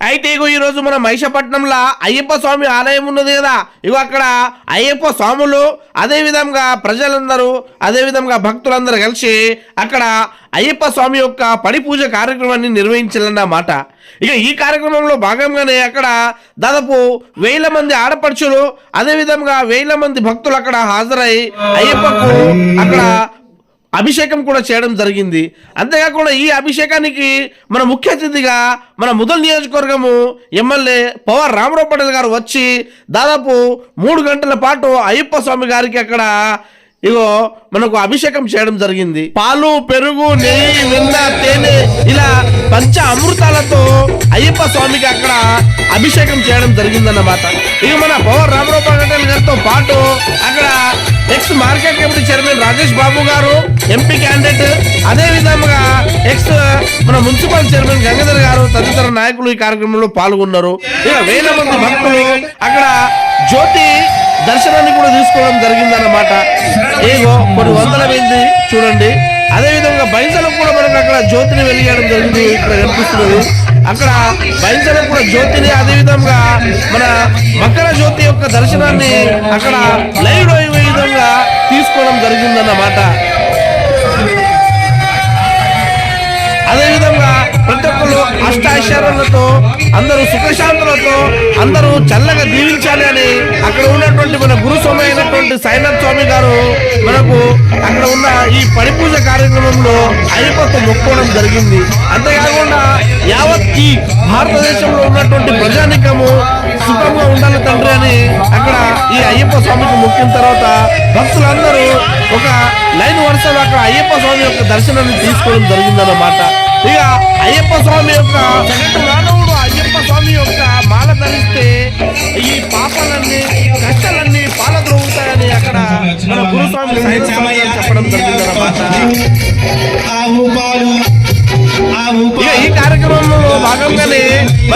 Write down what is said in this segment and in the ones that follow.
అయితే ఇగో ఈ రోజు మన మహిషపట్నంలో అయ్యప్ప స్వామి ఆలయం ఉన్నది కదా. ఇగో అక్కడ అయ్యప్ప స్వాములు అదేవిధంగా ప్రజలందరూ అదేవిధంగా భక్తులందరూ కలిసి అక్కడ అయ్యప్ప స్వామి యొక్క పడిపూజ కార్యక్రమాన్ని నిర్వహించాలన్నమాట. ఇక ఈ కార్యక్రమంలో భాగంగానే అక్కడ దాదాపు వేల మంది ఆడపడుచులు అదే విధంగా వేల మంది భక్తులు అక్కడ హాజరై అయ్యప్పకు అక్కడ అభిషేకం కూడా చేయడం జరిగింది. అంతేకాకుండా ఈ అభిషేకానికి మన ముఖ్య అతిథిగా మన ముదల్ నియోజకవర్గము ఎమ్మెల్యే పవర్ రామరావు పటేల్ గారు వచ్చి దాదాపు మూడు గంటల పాటు అయ్యప్ప స్వామి గారికి అక్కడ ఇగో మనకు అభిషేకం చేయడం జరిగింది. పాలు పెరుగు నెయ్యి వెన్న తేనె ఇలా పంచ అమృతాలతో అయ్యప్ప స్వామికి అక్కడ అభిషేకం చేయడం జరిగిందన్నమాట. ఇక మన పవర్ రామరావు పటేల్ గారితో పాటు అక్కడ ex market committee chairman Rajesh Babu గారు ఎంపీ క్యాండిడేట్ అదే విధంగా ఎక్స్ మన మున్సిపల్ చైర్మన్ గంగాధర్ గారు తదితర నాయకులు ఈ కార్యక్రమంలో పాల్గొన్నారు. ఇక వేల మంది భక్తులు అక్కడ జ్యోతి దర్శనాన్ని కూడా తీసుకోవడం జరిగిందన్నమాట. ఏగో కొన్ని వందల మంది చూడండి. అదే విధంగా కూడా మనకు అక్కడ జ్యోతిని వెలిగేయడం జరిగింది ఇక్కడ కనిపిస్తున్నది. అక్కడ బైంసలకు కూడా జ్యోతిని అదే విధంగా మన మకర జ్యోతి యొక్క దర్శనాన్ని అక్కడ లైవ్ ఈ విధంగా తీసుకోవడం జరిగిందన్నమాట. అదేవిధంగా ప్రతి ఒక్కరు అష్టాశ్చర్యాలతో అందరూ సుఖశాంతులతో అందరూ చల్లగా దీవించాలి అని ఉన్నటువంటి మన గురుస్వామి అయినటువంటి సైనాథ్ స్వామి గారు మనకు అక్కడ ఉన్న ఈ పరిపూజ కార్యక్రమంలో అయ్యప్పతో మొక్కోవడం జరిగింది. అంతేకాకుండా యావత్ ఈ భారతదేశంలో ఉన్నటువంటి ప్రజానికము సుఖంగా ఉండాలి తండ్రి అని అక్కడ ఈ అయ్యప్ప స్వామికి మొక్కిన తర్వాత భక్తులందరూ ఒక లైన్ వరుసలో అక్కడ అయ్యప్ప స్వామి యొక్క దర్శనాన్ని తీసుకోవడం జరిగిందన్నమాట. ఇక అయ్యప్ప స్వామి యొక్క స్వామి యొక్క మాల ధరిస్తే ఈ పాపాలన్నీ కష్టాలన్నీ పాలద్రోగుతాయని అక్కడ మన గురుస్వామి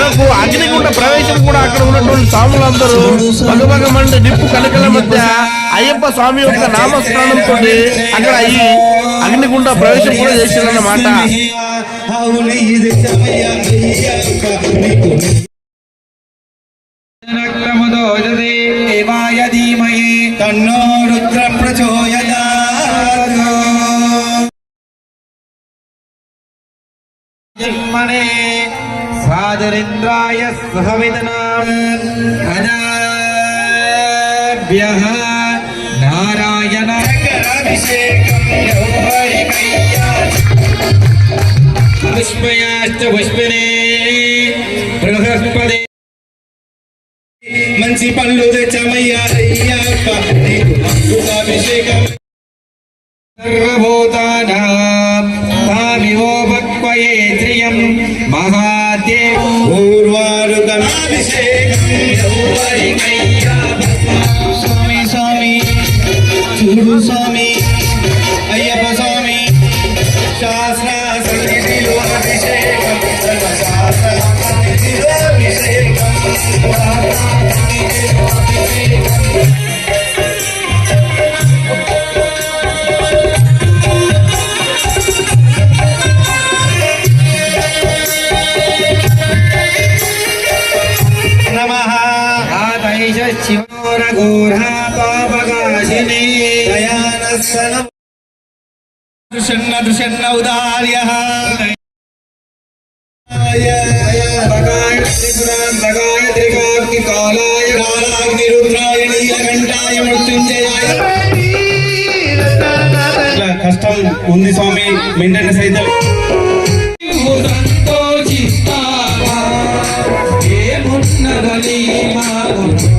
మనకు అగ్నిగుండ ప్రవేశం కూడా అక్కడ ఉన్నటువంటి స్వాములందరూ భగభగమండి నిప్పు కలకల మధ్య అయ్యప్ప స్వామి యొక్క నామస్మరణంతో అక్కడ ఈ అగ్నిగుండ ప్రవేశం కూడా చేసిందన్నమాట తన్నో రుద్ర ప్రచోదయాత్ జన్మనే స్వాదరింద్రాయ సహవిదనాం అనాభ్యః నారాయణ అభిషేకం యౌవరికయ్యా పుష్పయాశ్చ పుష్పినే బృహస్పతి మంచి పళ్ళు తెచ్చమయ్యా అయ్యప్ప నీకు అభిషేకం స్వామి స్వామి చూడు స్వామి. శివోరఘోరా పాపకాశిని దయానస్సనం దృషన్న దృషన్న ఉదార్య భగాయ త్రిపురాంతకాయ త్రికాగ్ని కాలాయ కాలాగ్నిరుద్రాయ నీలకంఠాయ మృత్యుంజయాయ ఇట్లా కష్టం ఉంది స్వామి మెయింటెనెన్స్ అయితే శరణం శరణం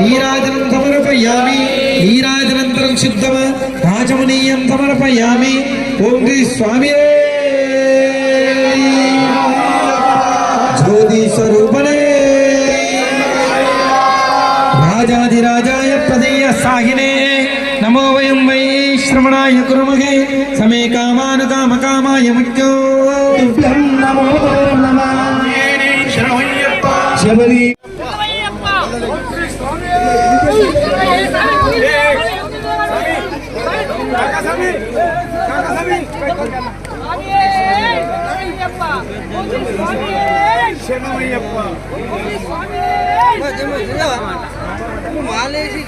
నీరాజనం సమర్పయామి నీరాజనంతరం శుద్ధమ రాజమునీయం సమర్పయామి ఓం శ్రీ స్వామి ज्योति स्वरूपने राजाधिराजाय प्रदेय साहिने नमो वयं वै श्रवणाय कुर्महे समे कामानुकामकामाय मुख्यो। नमो नमः। శబరి మాలేసి